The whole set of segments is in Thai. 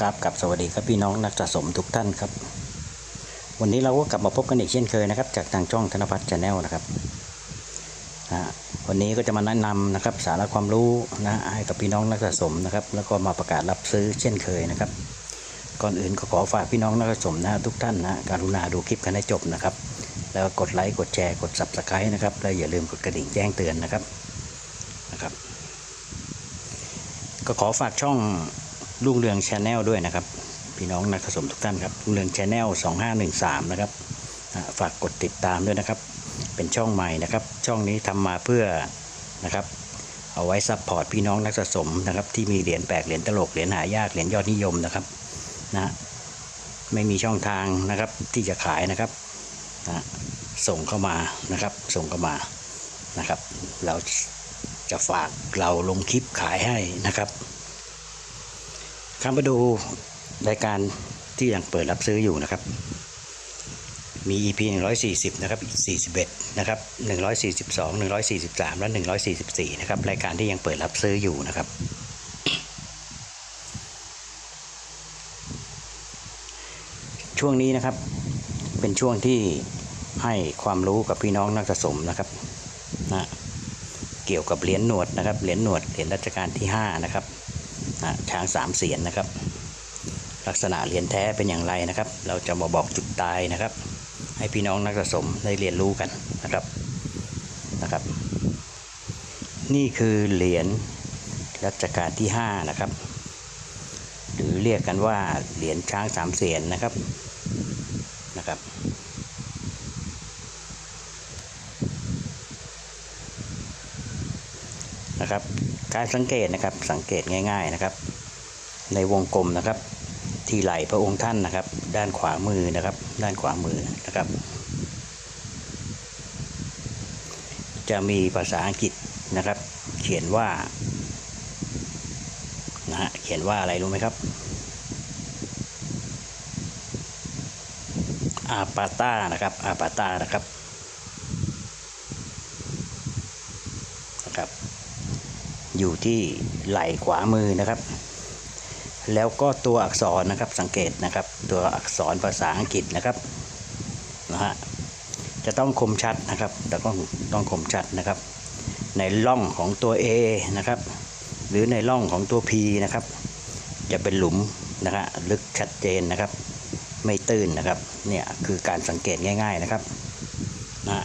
ครับกับสวัสดีครับพี่น้องนักสะสมทุกท่านครับ วันนี้เราก็กลับมาพบกันอีกเช่นเคยนะครับ จากทางช่องธนพัฒน์ชาแนลนะครับนะวันนี้ก็จะมาแนะนำนะครับสาระความรู้นะให้กับพี่น้องนักสะสมนะครับ แล้วก็มาประกาศรับซื้อเช่นเคยนะครับ ก่อนอื่นก็ขอฝากพี่น้องนักสะสมนะทุกท่านนะการุณาดูคลิปกันให้จบนะครับ แล้วกดไลค์กดแชร์กด subscribe นะครับแล้วอย่าลืมกดกระดิ่งแจ้งเตือนนะครับนะครับ ก็ขอฝากช่อง รุ่งเรืองชาแนลด้วยนะครับ พี่น้องนักสะสมทุกท่านครับรุ่งเรืองชาแนล2513 นะครับฝากกดติดตามด้วยนะครับ เป็นช่องใหม่นะครับ ช่องนี้ทำมาเพื่อนะครับ เอาไว้ซัพพอร์ตพี่น้องนักสะสมนะครับ ที่มีเหรียญแปลกเหรียญตลกเหรียญหายากเหรียญยอดนิยมนะครับนะไม่มีช่องทางนะครับที่จะขายนะครับนะส่งเข้ามานะครับ ส่งเข้ามานะครับ เราจะฝากเราลงคลิปขายให้นะครับ เข้ามาดูรายการที่ยังเปิดรับซื้ออยู่นะครับ มี EP 140 นะครับอีก41 นะครับ 142 143 และ 144 นะครับ รายการที่ยังเปิดรับซื้ออยู่นะครับ ช่วงนี้นะครับ เป็นช่วงที่ให้ความรู้กับพี่น้องนักสะสมนะครับนะเกี่ยวกับเหรียญหนวดนะครับ เหรียญหนวด เหรียญรัชกาลที่ 5 นะครับ ช้างสามเสียนนะครับ ลักษณะเหรียญแท้เป็นอย่างไรนะครับ เราจะมาบอกจุดตายนะครับ ให้พี่น้องนักสะสมได้เรียนรู้กันนะครับนะครับ นี่คือเหรียญรัชกาลที่5นะครับ หรือเรียกกันว่าเหรียญช้างสามเสียนนะครับนะครับ นะครับ การสังเกตนะครับสังเกตง่าย ๆนะครับ ในวงกลมนะครับ ที่ไหล่พระองค์ท่านนะครับ ด้านขวามือนะครับ ด้านขวามือนะครับ จะมีภาษาอังกฤษนะครับ เขียนว่านะฮะเขียนว่าอะไรรู้ไหมครับอาปาต้านะครับอาปาต้านะครับนะครับ อยู่ที่ไหล่ขวามือนะครับ แล้วก็ตัวอักษรนะครับสังเกตนะครับ ตัวอักษรภาษาอังกฤษนะครับนะฮะจะต้องคมชัดนะครับแต่ต้องต้องคมชัดนะครับ ในร่องของตัว A นะครับ หรือในร่องของตัว P นะครับ จะเป็นหลุมนะฮะลึกชัดเจนนะครับ ไม่ตื้นนะครับเนี่ยคือการสังเกตง่าย ๆนะครับนะฮะ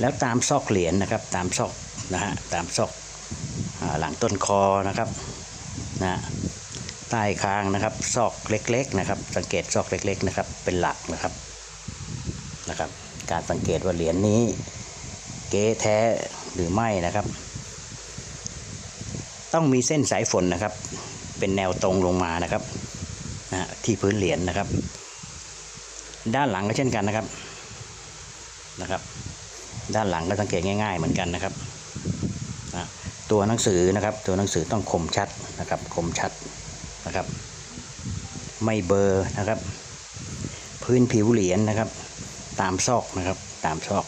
แล้วตามซอกเหรียญนะครับ ตามซอก นะฮะตามซอกอหลังต้นคอนะครับนะใต้คางนะครับซอกเล็กๆนะครับ สังเกตซอกเล็กๆนะครับ เป็นหลักนะครับนะครับ การสังเกตว่าเหรียญนี้ เก๊แท้หรือไม่นะครับ ต้องมีเส้นสายฝนนะครับ เป็นแนวตรงลงมานะครับนะที่พื้นเหรียญนะครับ ด้านหลังก็เช่นกันนะครับนะครับ ด้านหลังก็สังเกตง่าย ๆ เหมือนกันนะครับ ตัวหนังสือนะครับ ตัวหนังสือต้องคมชัดนะครับคมชัดนะครับ ไม่เบอร์นะครับ พื้นผิวเหรียญนะครับ ตามซอกนะครับตามซอก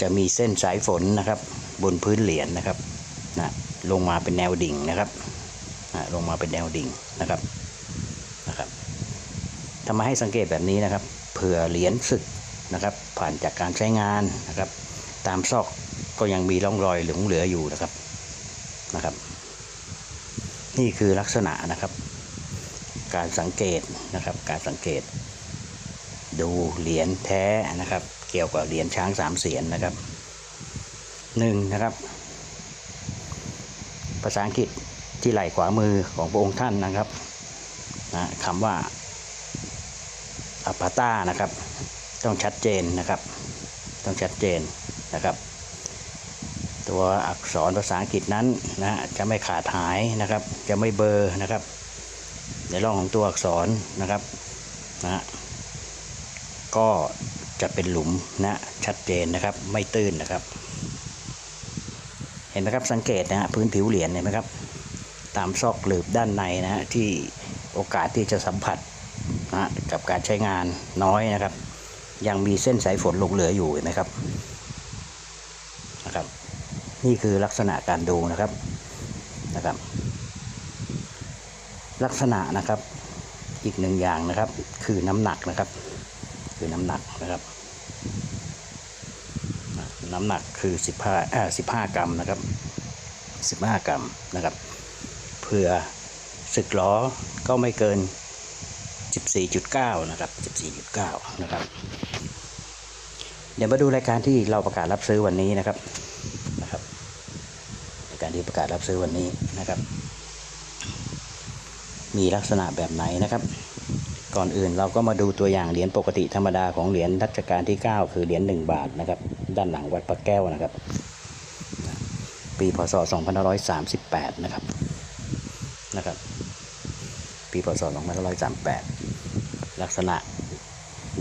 จะมีเส้นสายฝนนะครับ บนพื้นเหรียญนะครับนะลงมาเป็นแนวดิ่งนะครับนะลงมาเป็นแนวดิ่งนะครับนะครับทำไมให้สังเกตแบบนี้นะครับ เผื่อเหรียญสึกนะครับ ผ่านจากการใช้งานนะครับ ตามซอก ก็ยังมีร่องรอยหลงเหลืออยู่นะครับนะครับ นี่คือลักษณะนะครับ การสังเกตนะครับ การสังเกต ดูเหรียญแท้นะครับ เกี่ยวกับเหรียญช้างสามเสียนนะครับหนึ่งนะครับ ภาษาอังกฤษที่ไหล่ขวามือของพระองค์ท่านนะครับนะคำว่าอัปปาต้านะครับ ต้องชัดเจนนะครับ ต้องชัดเจนนะครับ ตัวอักษรภาษาอังกฤษนั้นนะจะไม่ขาดหายนะครับ จะไม่เบอร์นะครับ ในร่องของตัวอักษรนะครับนะก็จะเป็นหลุมนะชัดเจนนะครับไม่ตื้นนะครับ เห็นไหมครับสังเกตนะฮะพื้นผิวเหรียญเห็นไหมครับ ตามซอกหลืบด้านในนะฮะที่โอกาสที่จะสัมผัสนะกับการใช้งานน้อยนะครับ ยังมีเส้นสายฝนหลงเหลืออยู่เห็นไหมครับ นี่คือลักษณะการดูนะครับนะครับ ลักษณะนะครับอีกหนึ่งอย่างนะครับ คือน้ำหนักนะครับ คือน้ำหนักนะครับน้ำหนักคือ 15อ่า15 กรัมนะครับ 15 กรัมนะครับ เพื่อสึกล้อก็ไม่เกิน 14.9 นะครับ 14.9 นะครับ เดี๋ยวมาดูรายการที่เราประกาศรับซื้อวันนี้นะครับ รายการที่ประกาศรับซื้อวันนี้นะครับ มีลักษณะแบบไหนนะครับ ก่อนอื่นเราก็มาดูตัวอย่างเหรียญปกติธรรมดาของเหรียญรัชกาลที่ 9 คือเหรียญ1บาทนะครับ ด้านหลังวัดพระแก้วนะครับ ปีพศ 2538 นะครับนะครับ ปีพศ 2538 ลักษณะ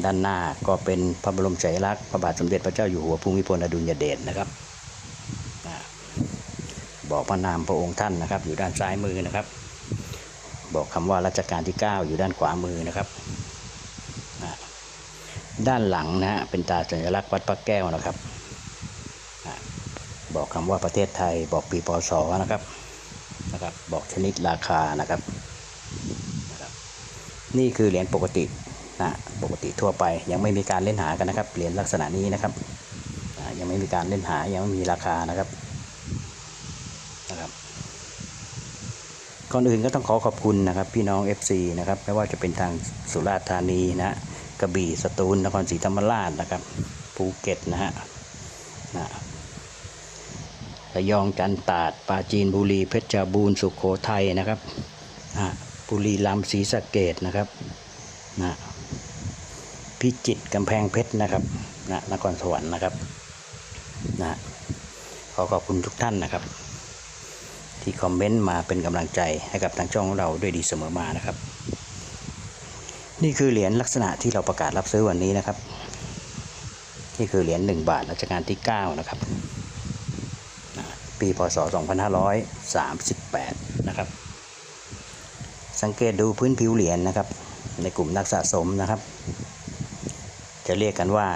ด้านหน้าก็เป็นพระบรมฉายาลักษณ์พระบาทสมเด็จพระเจ้าอยู่หัวภูมิพลอดุลยเดชนะครับ บอกพระนามพระองค์ท่านนะครับ อยู่ด้านซ้ายมือนะครับ บอกคำว่ารัชกาลที่ 9 อยู่ด้านขวามือนะครับ ด้านหลังนะฮะเป็นตราสัญลักษณ์วัดพระแก้วนะครับ บอกคำว่าประเทศไทยบอกปีพศนะครับนะครับ บอกชนิดราคานะครับนี่คือเหรียญปกตินะปกติทั่วไปยังไม่มีการเล่นหากันนะครับเหรียญลักษณะนี้นะครับยังไม่มีการเล่นหายังไม่มีราคานะครับ ก่อนอื่นก็ต้องขอขอบคุณนะครับ พี่น้อง FC นะครับไม่ว่าจะเป็นทางสุราษฎร์ธานีนะกระบี่สตูลนครศรีธรรมราชนะครับภูเก็ตนะฮะนะระยองจันตาดปราจีนบุรีเพชรบูรณ์สุโขทัยนะครับอะบุรีรัมย์ศรีสะเกดนะครับนะพิจิตรกำแพงเพชรนะครับนะนครสวรรค์นะครับนะขอขอบคุณทุกท่านนะครับ ที่คอมเมนต์มาเป็นกำลังใจให้กับทางช่องของเราด้วยดีเสมอมานะครับ นี่คือเหรียญลักษณะที่เราประกาศรับซื้อวันนี้นะครับ นี่คือเหรียญ1บาทรัชกาลที่ 9 นะครับอ่าปีพศ 2538 นะครับ สังเกตดูพื้นผิวเหรียญนะครับ ในกลุ่มนักสะสมนะครับ จะเรียกกันว่า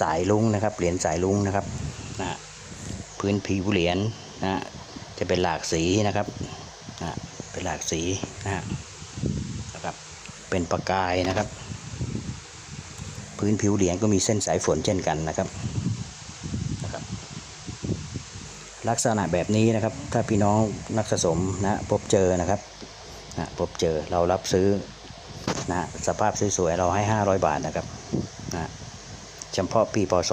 สายลุงนะครับเหรียญสายลุงนะครับนะพื้นผิวเหรียญนะ จะเป็นหลากสีนะครับนะเป็นหลากสีนะครับ เป็นประกายนะครับ พื้นผิวเหรียญก็มีเส้นสายฝนเช่นกันนะครับนะครับ ลักษณะแบบนี้นะครับ ถ้าพี่น้องนักสะสมนะพบเจอนะครับนะพบเจอเรารับซื้อนะสภาพสวยๆเราให้ 500 บาทนะครับนะเฉพาะปีพศ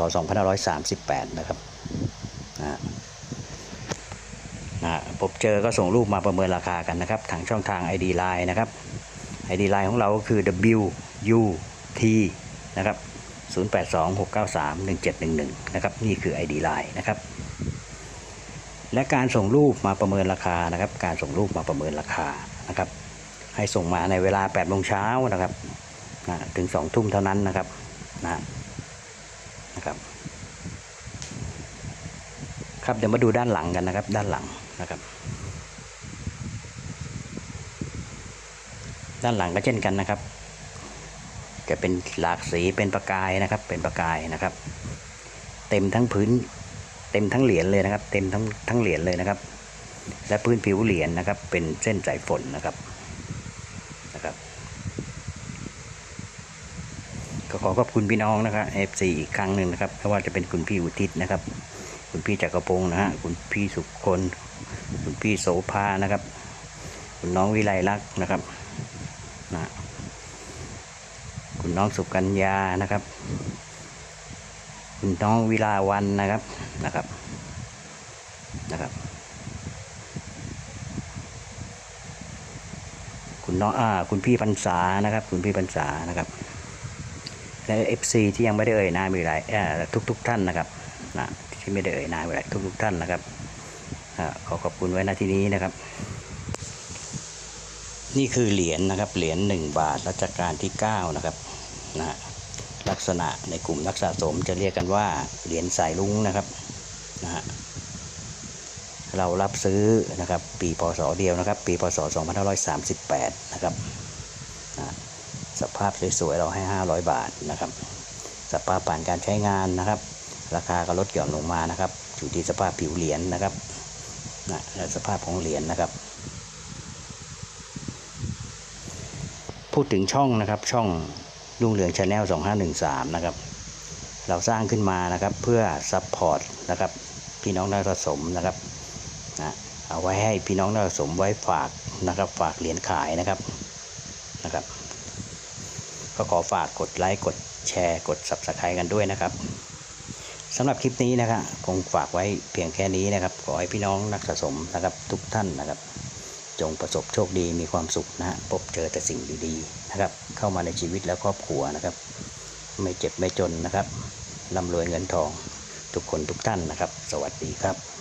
2538 นะครับนะนะพบ เจอก็ส่งรูปมาประเมินราคากันนะครับทางช่องทาง ID Line นะครับ ID Line ของเราก็คือ WUT นะครับ0826931711 นะครับ นี่คือ ID Line นะครับ และการส่งรูปมาประเมินราคานะครับ การส่งรูปมาประเมินราคานะครับ ให้ส่งมาในเวลา8โมงเช้านะครับนะถึง2ทุ่มเท่านั้นนะครับนะนะครับ ครับเดี๋ยวมาดูด้านหลังกันนะครับ ด้านหลัง นะครับ ด้านหลังก็เช่นกันนะครับ จะเป็นหลากสีเป็นประกายนะครับ เป็นประกายนะครับ เต็มทั้งพื้น เต็มทั้งเหรียญเลยนะครับ เต็มทั้งทั้งเหรียญเลยนะครับ และพื้นผิวเหรียญนะครับ เป็นเส้นสายฝนนะครับนะครับก็ขอขอบคุณพี่น้องนะครับ F4 อีกครั้งหนึ่งนะครับไม่ว่าจะเป็นคุณพี่อุทิศนะครับ คุณพี่จักรพงศ์นะฮะคุณพี่สุคน คุณพี่โสภานะครับ คุณน้องวิไลลักษ์นะครับนะคุณน้องสุกัญญานะครับ คุณน้องวิลาวันนะครับนะครับนะครับ คุณน้องอ่าคุณพี่พรรษานะครับ คุณพี่พรรษานะครับและเอฟซีที่ยังไม่ได้เอ่ยนามอีกหลายทุกทุกๆท่านนะครับนะที่ไม่ได้เอ่ยนามอีกหลายทุกทุกๆท่านนะครับ ขอขอบคุณไว้ณที่นี้นะครับ นี่คือเหรียญนะครับ เหรียญหนึ่งบาทรัชกาลที่เก้านะครับนะลักษณะในกลุ่มนักสะสมจะเรียกกันว่าเหรียญสายลุงนะครับนะฮะเรารับซื้อนะครับ ปีพศเดียวนะครับ ปีพศ 2538 นะครับนะสภาพสวยๆเราให้ 500 บาทนะครับ สภาพผ่านการใช้งานนะครับ ราคาก็ลดหย่อนลงมานะครับอยู่ที่สภาพผิวเหรียญนะครับ นะและสภาพของเหรียญนะครับ พูดถึงช่องนะครับช่องรุ่งเรืองชาแนล2513 นะครับ เราสร้างขึ้นมานะครับเพื่อซัพพอร์ตนะครับพี่น้องนักสะสมนะครับนะเอาไว้ให้พี่น้องนักสะสมไว้ฝากนะครับฝากเหรียญขายนะครับนะครับ ก็ขอฝากกดไลค์กดแชร์กด Subscribe กันด้วยนะครับ สำหรับคลิปนี้นะครับคงฝากไว้เพียงแค่นี้นะครับ ขอให้พี่น้องนักสะสมนะครับทุกท่านนะครับ จงประสบโชคดีมีความสุขนะฮะพบเจอแต่สิ่งดีๆนะครับ เข้ามาในชีวิตและครอบครัวนะครับ ไม่เจ็บไม่จนนะครับร่ำรวยเงินทอง ทุกคนทุกท่านนะครับ สวัสดีครับ